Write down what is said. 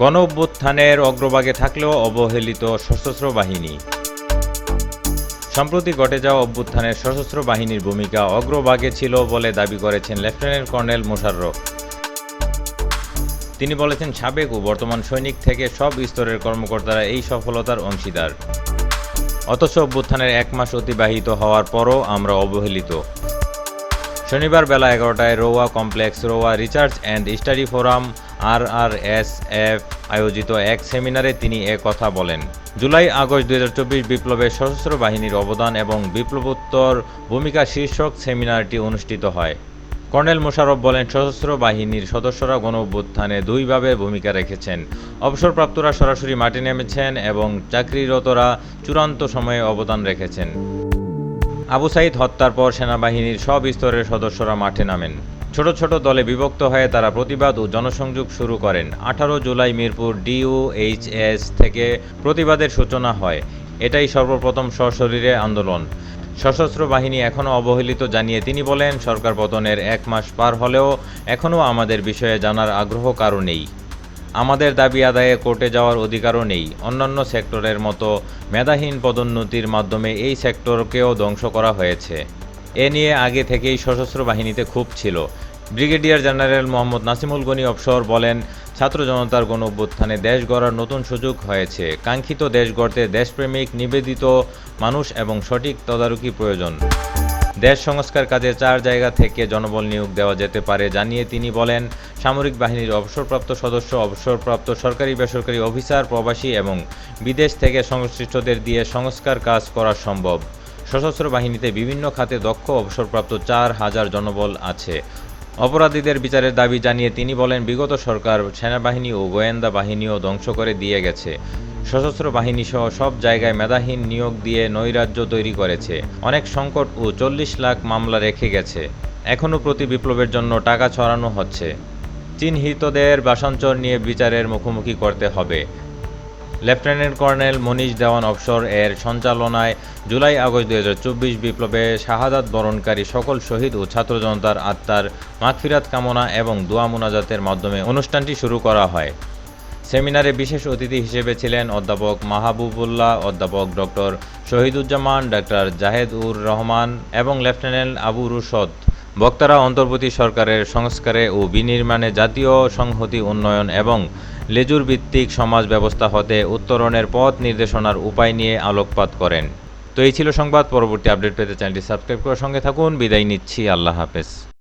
গণ অভ্যুত্থানের অগ্রভাগে থাকলেও অবহেলিত সশস্ত্র বাহিনী। সম্প্রতি ঘটে যাওয়া অভ্যুত্থানের সশস্ত্র বাহিনীর ভূমিকা অগ্রভাগে ছিল বলে দাবি করেছেন লেফটেন্যান্ট কর্নেল মোশাররফ। তিনি বলেছেন, সাবেক ও বর্তমান সৈনিক থেকে সব স্তরের কর্মকর্তারা এই সফলতার অংশীদার। অথচ অভ্যুত্থানের এক মাস অতিবাহিত হওয়ার পরও আমরা অবহেলিত। শনিবার বেলা এগারোটায় রোয়া কমপ্লেক্স, রোয়া research and study forum R R S F আয়োজিত এক সেমিনারে তিনি এ কথা বলেন। জুলাই আগস্ট দু হাজার চব্বিশ বিপ্লবের সশস্ত্র বাহিনীর অবদান এবং বিপ্লবোত্তর ভূমিকা শীর্ষক সেমিনারটি অনুষ্ঠিত হয়। কর্নেল মোশারফ বলেন, সশস্ত্র বাহিনীর সদস্যরা গণ অভ্যুত্থানে দুইভাবে ভূমিকা রেখেছেন। অবসরপ্রাপ্তরা সরাসরি মাঠে নেমেছেন এবং চাকরিরতরা চূড়ান্ত সময়ে অবদান রেখেছেন। আবু সাইদ হত্যার পর সেনাবাহিনীর সব স্তরের সদস্যরা মাঠে নামেন। ছোট ছোট দলে বিভক্ত হয়ে তারা প্রতিবাদ ও জনসংযোগ শুরু করেন। আঠারো জুলাই মিরপুর ডিইউএইচএস থেকে প্রতিবাদের সূচনা হয়। এটাই সর্বপ্রথম সশরীরে আন্দোলন। সশস্ত্র বাহিনী এখনও অবহেলিত জানিয়ে তিনি বলেন, সরকার পতনের এক মাস পার হলেও এখনও আমাদের বিষয়ে জানার আগ্রহ কারও নেই। আমাদের দাবি আদায়ে কোর্টে যাওয়ার অধিকারও নেই। অন্যান্য সেক্টরের মতো মেধাহীন পদোন্নতির মাধ্যমে এই সেক্টরকেও ধ্বংস করা হয়েছে। এ নিয়ে আগে থেকেই সশস্ত্র বাহিনীতে খুব ছিল। ব্রিগেডিয়ার জেনারেল মোহাম্মদ নাসিমুল গনি অবসর বলেন, ছাত্র জনতার গণ অভ্যুত্থানে দেশ গড়ার নতুন সুযোগ হয়েছে। কাঙ্ক্ষিত দেশ গড়তে দেশপ্রেমিক, নিবেদিত মানুষ এবং সঠিক তদারকি প্রয়োজন। দেশ সংস্কার কাজে চার জায়গা থেকে জনবল নিয়োগ দেওয়া যেতে পারে জানিয়ে তিনি বলেন, সামরিক বাহিনীর অবসরপ্রাপ্ত সদস্য, অবসরপ্রাপ্ত সরকারি বেসরকারি অফিসার, প্রবাসী এবং বিদেশ থেকে সংশ্লিষ্টদের দিয়ে সংস্কার কাজ করা সম্ভব। সশস্ত্র বাহিনীতে বিভিন্ন খাতে দক্ষ অবসরপ্রাপ্ত চার হাজার জনবল আছে। অপরাধীদের বিচারের দাবি জানিয়ে তিনি বলেন, বিগত সরকার সেনাবাহিনী ও গোয়েন্দা বাহিনীও ধ্বংস করে দিয়ে গেছে। সশস্ত্র বাহিনী সহ সব জায়গায় মেধাহীন নিয়োগ দিয়ে নৈরাজ্য তৈরি করেছে। অনেক সংকট ও চল্লিশ লাখ মামলা রেখে গেছে। এখনও প্রতি বিপ্লবের জন্য টাকা ছড়ানো হচ্ছে। চিহ্নিতদের বাসাঞ্চর নিয়ে বিচারের মুখোমুখি করতে হবে। লেফটেন্যান্ট কর্নেল মনীষ দেওয়ান অবসর এর সঞ্চালনায় জুলাই আগস্ট দুই হাজার চব্বিশ বিপ্লবে শাহাদাত বরণকারী সকল শহীদ ও ছাত্র জনতার আত্মার মাগফিরাত কামনা এবং দোয়া মোনাজাতের মাধ্যমে অনুষ্ঠানটি শুরু করা হয়। সেমিনারে বিশেষ অতিথি হিসেবে ছিলেন অধ্যাপক মাহবুবুল্লাহ, অধ্যাপক ডক্টর শহীদুজ্জামান, ডাক্তার জাহেদ উর রহমান এবং লেফটেন্যান্ট আবু রুশদ। বক্তারা অন্তর্বর্তী সরকারের সংস্কারে ও বিনির্মাণে জাতীয় সংহতি উন্নয়ন এবং লেজুর ভিত্তিক সমাজ ব্যবস্থা হতে উত্তরণের পথ নির্দেশনার উপায় নিয়ে আলোকপাত করেন। তো এই ছিল সংবাদ, পরবর্তী আপডেট পেতে চ্যানেলটি সাবস্ক্রাইব করার সঙ্গে থাকুন। বিদায় নিচ্ছি, আল্লাহ হাফেজ।